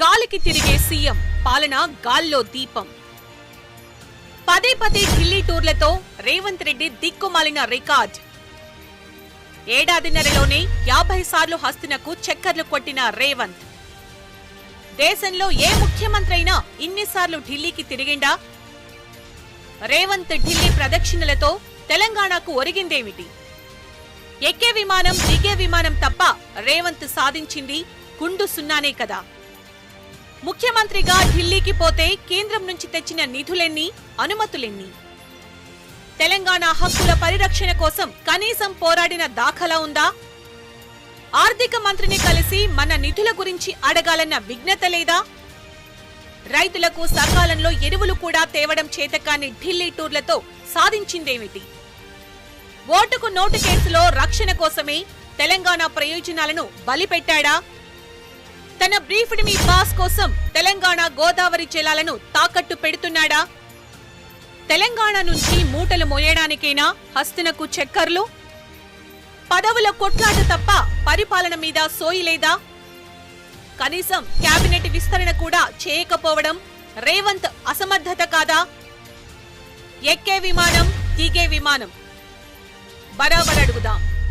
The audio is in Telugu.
గాలికి తిరిగే సీఎం పాలన గాల్లో దీపం. పదే పదే ఢిల్లీ టూర్లతో రేవంత్ రెడ్డి దిక్కుమాలిన రికార్డ్. ఏడాదిన్నరలోనే యాభై సార్లు హస్తినకు చక్కర్లు కొట్టిన రేవంత్. దేశంలో ఏ ముఖ్యమంత్రి అయినా ఇన్నిసార్లు ఢిల్లీకి తిరిగిండా? రేవంత్ ఢిల్లీ ప్రదక్షిణలతో తెలంగాణకు ఒరిగిందేమిటి? ఎక్కే విమానం దిగే విమానం తప్ప రేవంత్ సాధించింది గుండు సున్నానే కదా. ముఖ్యమంత్రిగా ఢిల్లీకి పోతే కేంద్రం నుంచి తెచ్చిన నిధులెన్ని అనుమతులెన్ని? తెలంగాణ హక్కుల పరిరక్షణ కోసం కనీసం పోరాడిన దాఖలా ఉందా? ఆర్థిక మంత్రిని కలిసి మన నిధుల గురించి అడగాలన్న విఘ్నత లేదా? రైతులకు సకాలంలో ఎరువులు కూడా తేవడం చేతకాని ఢిల్లీ టూర్లతో సాధించిందేమిటి? ఓటుకు నోటు కేసులో రక్షణ కోసమే తెలంగాణ ప్రయోజనాలను బలిపెట్టాడా? తన బ్రీఫ్డ్ మీ పాస్ కోసం తెలంగాణ గోదావరి జలాలను తాకట్టు పెడుతున్నాడా? తెలంగాణ నుంచి మూటలు మోయడానికైనా హస్తినకు చక్కర్లు? పదవుల కొట్లాట తప్ప పరిపాలన మీద సోయి లేదా? కనీసం కేబినెట్ విస్తరణ కూడా చేయకపోవడం రేవంత్ అసమర్థత కాదా? ఎక్కే విమానం దిగే విమానం. బరాబర్ అడుగుదాం.